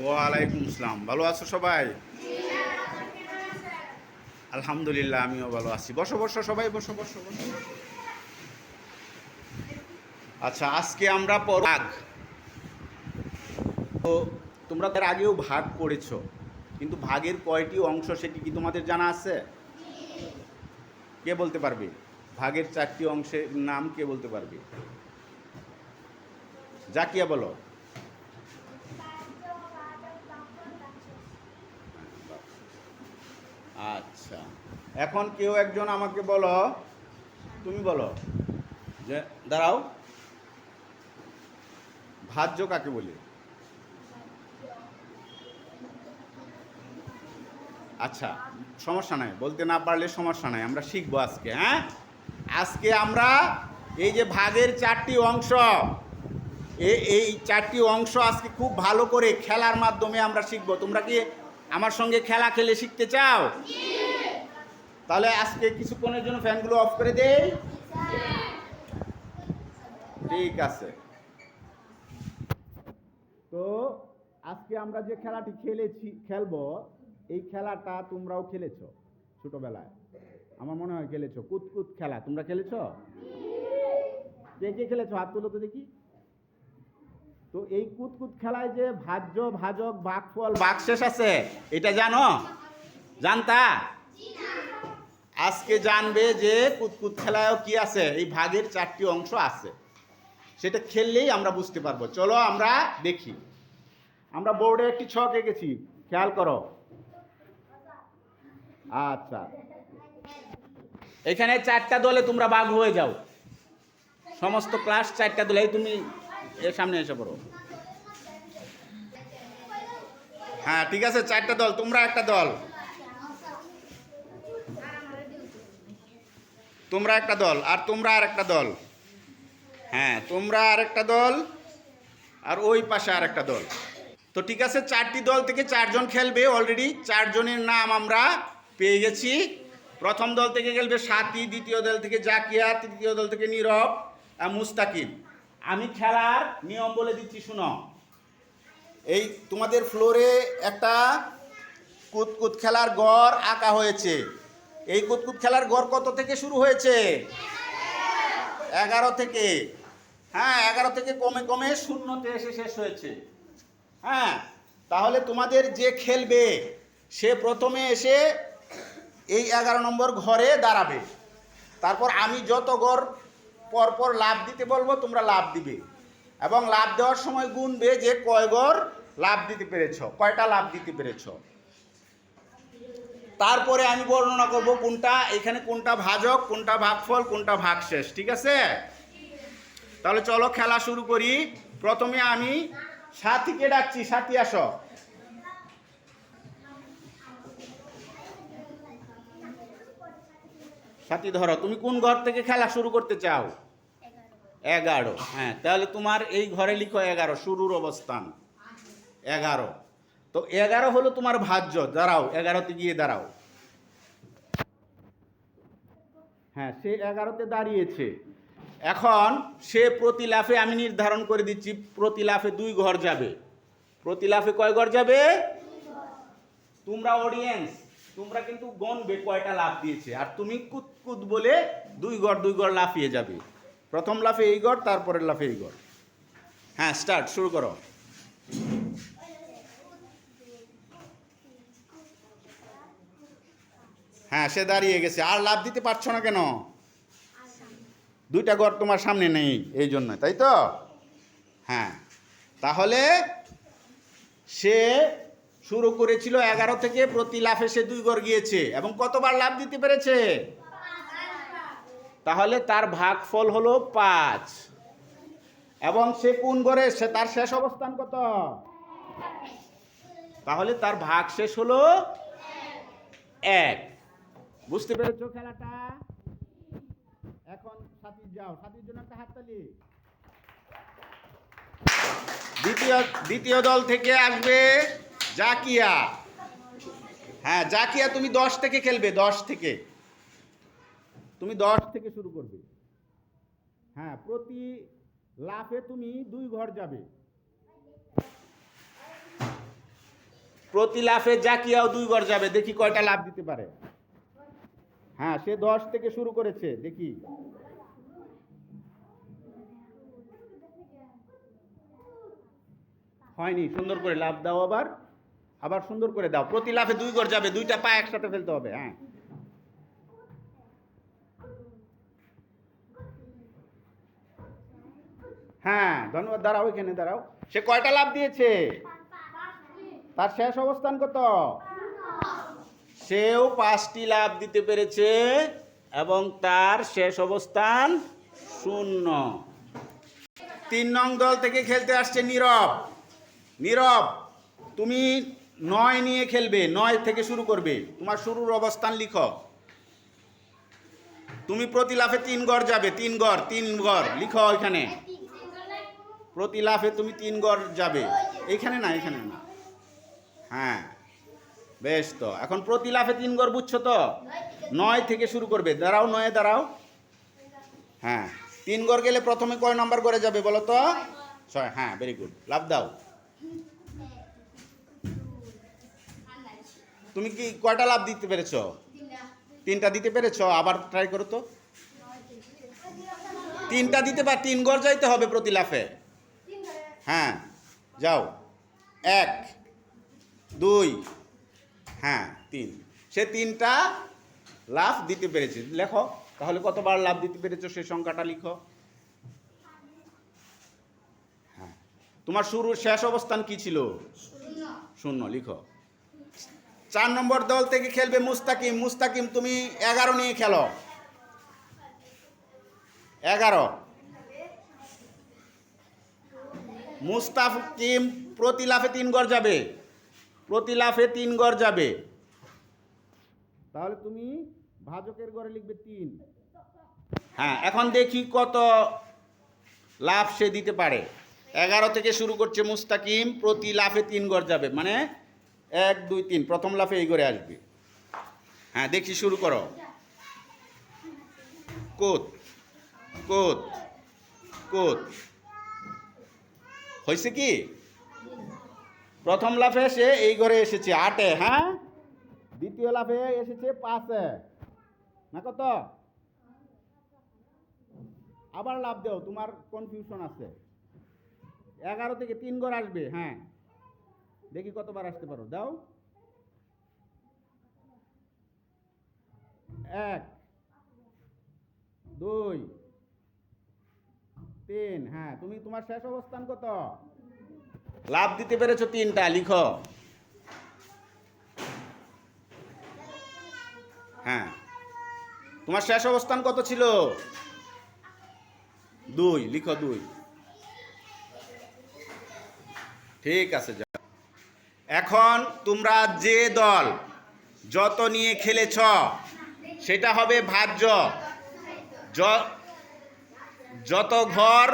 ওয়ালাইকুম আসসালাম ভালো আছো সবাই? আলহামদুলিল্লাহ, আমিও ভালো আছি। বসো বসো সবাই, বসো বসো আচ্ছা আজকে আমরা পর- ভাগ তো তোমরা তার আগেও ভাগ করেছ, কিন্তু ভাগের কয়টি অংশ সেটি কি তোমাদের জানা আছে? কে বলতে পারবে? ভাগের চারটি অংশের নাম কে বলতে পারবে? জাকিয়া বলো আচ্ছা এখন কেউ একজন আমাকে বলো, তুমি বলো, যে, দাঁড়াও। ভাজ্য কাকে বলি? আচ্ছা সমস্যা নাই, বলতে না পারলে সমস্যা নাই, আমরা শিখব আজকে হ্যাঁ? আজকে আমরা এই যে ভাগের চারটি অংশ এই চারটি অংশ আজকে খুব ভালো করে খেলার মাধ্যমে আমরা শিখব। তোমরা কি আমার সঙ্গে খেলা খেলে শিখতে চাও? তাহলে আজকে কিছুক্ষণের জন্য ফ্যানগুলো অফ করে দেই। ঠিক আছে। তো আজকে আমরা যে খেলাটি খেলেছি, খেলব, এই খেলাটা তোমরাও খেলেছো ছোটবেলায়? আমার মনে হয় খেলেছো। কুতকুত খেলা। তোমরা খেলেছো? কে কে খেলেছো? হাত তুলো তো দেখি। তো এই কুতকুত খেলায় যে ভাজ্য, ভাজক, বাকফল, বাকশেষ আছে, এটা জানো? জানতা? আজকে জানবে যে কুতকুত খেলায়ও কি আছে? এই ভাগের চারটি অংশ আছে। সেটা খেললেই আমরা বুঝতে পারব। চলো আমরা দেখি। আমরা বোর্ডে একটি ছক এঁকেছি। খেয়াল করো। আচ্ছা। এখানে চারটা দলে তোমরা বাঘ হয়ে যাও। সমস্ত ক্লাস চারটা দলে। তুমি এর সামনে এসে পড়ো। হ্যাঁ ঠিক আছে, চারটা দল। তোমরা একটা দল। তোমরা একটা দল, আর তোমরা আর একটা দল। হ্যাঁ তোমরা আর একটা দল, আর ওই পাশে আর একটা দল। তো ঠিক আছে, চারটি দল থেকে চারজন খেলবে অলরেডি চারজনের নাম আমরা পেয়ে গেছি। প্রথম দল থেকে খেলবে সাথী, দ্বিতীয় দল থেকে জাকিয়া, তৃতীয় দল থেকে নীরব আর মুস্তাকিম। আমি খেলার নিয়ম বলে দিচ্ছি, শুনো। এই তোমাদের ফ্লোরে একটা কুতকুত খেলার গড় আঁকা হয়েছে। এই কুতকুত খেলার গড় কত থেকে শুরু হয়েছে? এগারো থেকে। হ্যাঁ এগারো থেকে কমে কমে শূন্যতে এসে শেষ হয়েছে। হ্যাঁ তাহলে তোমাদের যে খেলবে, সে প্রথমে এসে এই এগারো নম্বর ঘরে দাঁড়াবে। তারপর আমি যত গড় পরপর লাভ দিতে বলব, তোমরা লাভ দিবে। এবং লাভ দেওয়ার সময় গুনবে যে কয় গড় লাভ দিতে পেরেছ, কয়টা লাভ দিতে পেরেছ। তারপরে আমি বর্ণনা করব কোনটা, এখানে কোনটা ভাজক, কোনটা ভাগফল, কোনটা ভাগশেষ, ঠিক আছে? তাহলে চলো খেলা শুরু করি। প্রথমে আমি সাথীকে ডাকছি, সাথী আসো। সাথী ধরো, তুমি কোন ঘর থেকে খেলা শুরু করতে চাও? এগারো। হ্যাঁ তাহলে তোমার এই ঘরে লিখো এগারো, শুরুর অবস্থান। এগারো। তো এগারো হলো তোমার ভাজ্য, দাঁড়াও, এগারোতে গিয়ে দাঁড়াও। হ্যাঁ সে এগারোতে দাঁড়িয়েছে। এখন সে প্রতি লাফে আমি নির্ধারণ করে দিচ্ছি প্রতি লাফে দুই ঘর যাবে। প্রতি লাফে কয় ঘর যাবে? তোমরা অডিয়েন্স তোমরা কিন্তু গণবে কয়টা লাফ দিয়েছে। আর তুমি কুত কুত বলে দুই ঘর দুই ঘর লাফিয়ে যাবে। প্রথম লাফে এই ঘর, তারপরের লাফে এই ঘর। হ্যাঁ স্টার্ট শুরু করো। হ্যাঁ সে দাঁড়িয়ে গেছে। আর লাভ দিতে পারছ না কেন? দুইটা ঘর তোমার সামনে নেই, এই জন্য, তাই তো? হ্যাঁ তাহলে সে শুরু করেছিল এগারো থেকে প্রতি লাফে সে দুই ঘর গিয়েছে। এবং কতবার লাভ দিতে পেরেছে? তাহলে তার ভাগফল হলো পাঁচ। এবং সে কোন ঘরে? সে তার শেষ অবস্থান কত? তাহলে তার ভাগ শেষ হলো এক। বুঝতে পেরেছ? খেলাটা। এখন সাথী যাও। সাথীর জন্য একটা হাততালি। দ্বিতীয় দ্বিতীয় দল থেকে আসবে জাকিয়া। হ্যাঁ জাকিয়া তুমি দশ থেকে খেলবে দশ থেকে। তুমি দশ থেকে শুরু করবে। হ্যাঁ প্রতি লাফে তুমি দুই ঘর যাবে। প্রতি লাফে জাকিয়াও দুই ঘর যাবে। দেখি কয়টা লাভ দিতে পারে। হ্যাঁ সে দশ থেকে শুরু করেছে, দেখি। হয়নি, সুন্দর করে লাভ দাও আবার। আবার সুন্দর করে দাও, প্রতি লাফে দুই ঘর যাবে, দুইটা পা একসাথে ফেলতে হবে হ্যাঁ। হ্যাঁ ধন্যবাদ, দাঁড়াও এখানে, দাঁড়াও। সে কয়টা লাভ দিয়েছে? তার শেষ অবস্থান কত? সেও পাঁচটি লাভ দিতে পেরেছে এবং তার শেষ অবস্থান শূন্য। তিন নং দল থেকে খেলতে আসছে নীরব। নীরব, তুমি নয় নিয়ে খেলবে, নয় থেকে শুরু করবে। তোমার শুরুর অবস্থান লিখো তুমি প্রতি লাফে তিন গড় যাবে, তিন গড় তিন গড়, লিখো এখানে। প্রতি লাফে তুমি তিন গড় যাবে। এইখানে না, এখানে না। হ্যাঁ। বেশ তো, এখন প্রতি লাফে তিন গড় বুঝছ তো? নয় থেকে শুরু করবে, দাঁড়াও নয়ে দাঁড়াও। হ্যাঁ তিন গড় গেলে প্রথমে কয় নাম্বার করে যাবে বলো তো? ছয় হ্যাঁ ভেরি গুড লাভ দাও। তুমি কি কয়টা লাভ দিতে পেরেছ? তিনটা দিতে পেরেছ? আবার ট্রাই করো তো। তিনটা দিতে পার তিন গড় যাইতে হবে প্রতি লাফে। হ্যাঁ যাও। এক, দুই হ্যাঁ তিন। সে তিনটা লাভ দিতে পেরেছে। লেখো, তাহলে কতবার লাভ দিতে পেরেছ সেই সংখ্যাটা লিখো। হ্যাঁ। তোমার শুরুর শেষ অবস্থান কি ছিল? শূন্য। লিখো। চার নম্বর দল থেকে খেলবে মুস্তাকিম। মুস্তাকিম, তুমি এগারো নিয়ে খেলো। এগারো। মুস্তাকিম প্রতি লাফে তিন গড় যাবে। প্রতি লাফে তিন গড় যাবে। তাহলে তুমি ভাজকের গড়ে লিখবে তিন। হ্যাঁ এখন দেখি কত লাভ সে দিতে পারে। এগারো থেকে শুরু করছে মুস্তাকিম প্রতি লাফে তিন গড় যাবে। মানে এক দুই তিন। প্রথম লাফে এই করে আসবে। হ্যাঁ দেখি শুরু করো। কোত কোত কোত হয়েছে কি? প্রথম লাফে সে এই ঘরে এসেছে, আটে হ্যাঁ? দ্বিতীয় লাফে এসেছে, পাঁচে। না কত? আবার লাভ দেও, তোমার কনফিউশন আছে। এগারো থেকে তিন ঘর আসবে হ্যাঁ। দেখি কতবার আসতে পারো, দাও। এক, দুই, তিন হ্যাঁ তুমি তোমার শেষ অবস্থান কত? লাভ দিতে পেরেছ তিনটা, লিখো। হ্যাঁ। তোমার শেষ অবস্থান কত ছিল? দুই, লিখো দুই। ঠিক আছে এখন তোমরা যে দল যত নিয়ে খেলেছ, সেটা হবে ভাজ্য। যত ঘর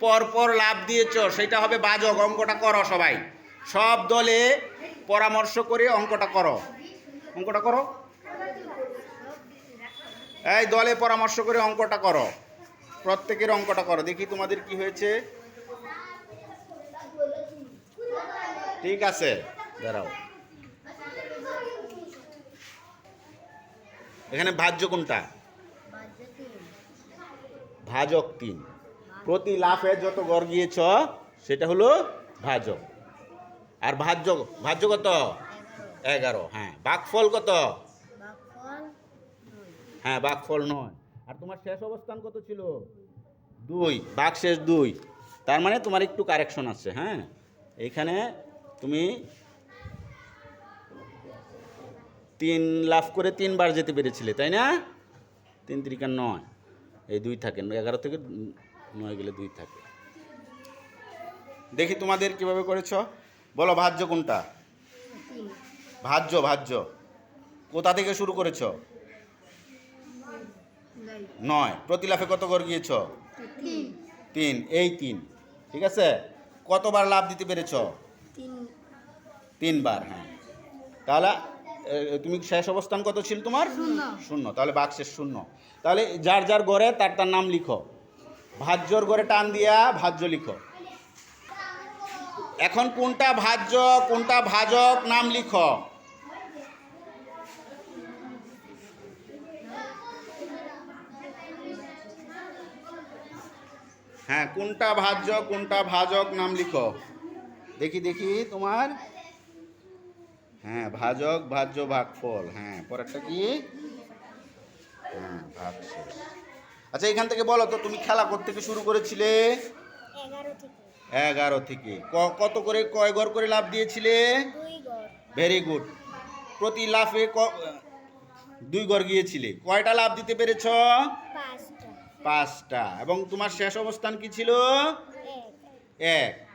পর পর লাভ দিয়েছ, সেটা হবে বাজক, অঙ্কটা করো সবাই। সব দলে পরামর্শ করে অঙ্কটা করো। অঙ্কটা করো। এই দলে পরামর্শ করে অঙ্কটা করো। প্রত্যেকের অঙ্কটা করো। দেখি তোমাদের কি হয়েছে। ঠিক আছে। দাঁড়াও। এখানে ভাজ্য কোনটা? ভাজক তিন। প্রতি লাফে যত গড় গিয়েছ সেটা হলো ভাজক আর ভাজ্য ভাজ্য কত? এগারো। হ্যাঁ বাঘফল কত? হ্যাঁ বাঘফল নয়। আর তোমার শেষ অবস্থান কত ছিল? দুই। বাঘ শেষ দুই। তার মানে তোমার একটু কারেকশন আছে হ্যাঁ? এইখানে তুমি তিন লাভ করে তিনবার যেতে পেরেছিলে তাই না? তিন তিরিকা নয়। এই দুই থাকে এগারো থেকে নয় গেলে দুই থাকে। দেখি তোমাদের কীভাবে করেছ? বলো ভাজ্য কোনটা? ভাজ্য ভাজ্য। কোথা থেকে শুরু করেছ? নয়। প্রতি লাফে কত করে গিয়েছ? তিন। এই তিন। ঠিক আছে? কতবার লাভ দিতে পেরেছ? তিনবার হ্যাঁ। তাহলে তুমি শেষ অবস্থান কত ছিল তোমার? শূন্য। তাহলে বাক্সের শূন্য। তাহলে যার যার গড়ে তার তার নাম লিখো। ভাজ্যর গড়ে টান দিয়া ভাজ্য লিখো। এখন কোনটা ভাজ্য, কোনটা ভাজক নাম লিখো। হ্যাঁ কোনটা ভাজ্য, কোনটা ভাজক নাম লিখো। দেখি দেখি, তোমার। হ্যাঁ ভাজক, ভাজ্য, ভাগফল। হ্যাঁ পরেরটা কি? হ্যাঁ ভাগশেষ আচ্ছা এখান থেকে বলো তো তুমি খেলা থেকে শুরু করেছিলে? এগারো থেকে। ক- কত করে কয় ঘর করে লাভ দিয়েছিলে? ভেরি গুড প্রতি লাফে ক- দুই ঘর গিয়েছিলে। কয়টা লাভ দিতে পেরেছ? পাঁচটা। এবং তোমার শেষ অবস্থান কি ছিল? এক। এক।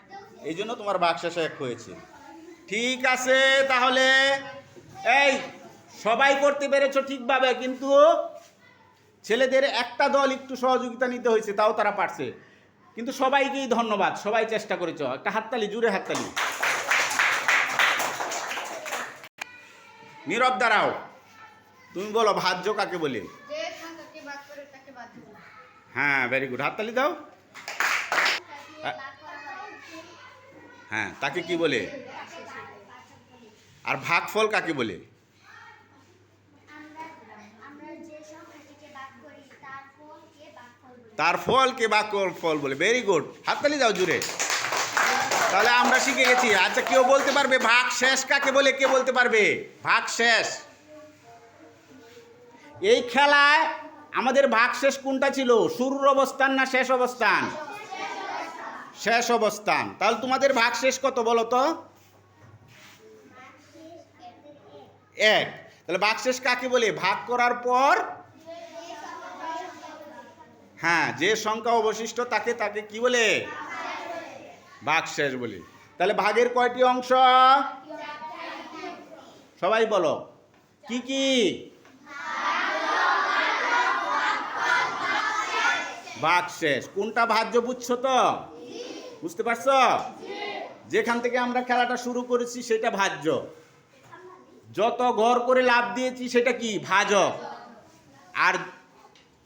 এই জন্য তোমার বাক্সাস এক হয়েছে। ঠিক আছে তাহলে এই সবাই করতে পেরেছ ঠিকভাবে কিন্তু ছেলেদের একটা দল একটু সহযোগিতা নিতে হয়েছে তাও তারা পারছে। কিন্তু সবাইকেই ধন্যবাদ সবাই চেষ্টা করেছ। একটা হাততালি জুড়ে হাততালি। নীরব দাঁড়াও। তুমি বলো ভাজ্য কাকে বলে? হ্যাঁ ভেরি গুড হাততালি দাও। হ্যাঁ। তাকে কি বলে? আর ভাগফল কাকে বলে আমরা যে সংখ্যাটিকে ভাগ করি তার ফলকে ভাগফল বলি তার ফলকে বাক ফল বলে? ভেরি গুড হাততালি দাও জুড়ে তাহলে আমরা শিখে গেছি। আচ্ছা কেউ বলতে পারবে ভাগ শেষ কাকে বলে? কে বলতে পারবে? ভাগ শেষ। এই খেলায় আমাদের ভাগ শেষ কোনটা ছিল? শুরুর অবস্থান না শেষ অবস্থান? শেষ অবস্থান। তাহলে তোমাদের ভাগ শেষ কত বলো তো? এক। তাহলে ভাগ শেষ কাকে বলে? ভাগ করার পর হ্যাঁ যে সংখ্যা অবশিষ্ট তাকে তাকে কি বলে? ভাগ শেষ বলে। তাহলে ভাগের কয়টি অংশ? সবাই বলো। কি কি? ভাগ শেষ। কোনটা ভাজ্য বুঝছ তো? বুঝতে পারছ? যেখান থেকে আমরা খেলাটা শুরু করেছি সেটা ভাজ্য। যত ঘর করে লাভ দিয়েছি সেটা কি? ভাজক। আর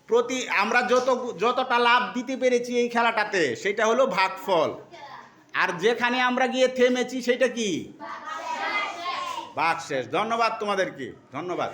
প্রতি আমরা যত যতটা লাভ দিতে পেরেছি এই খেলাটাতে সেটা হলো ভাগফল। আর যেখানে আমরা গিয়ে থেমেছি সেটা কি? ভাগ শেষ। ধন্যবাদ তোমাদেরকে। ধন্যবাদ।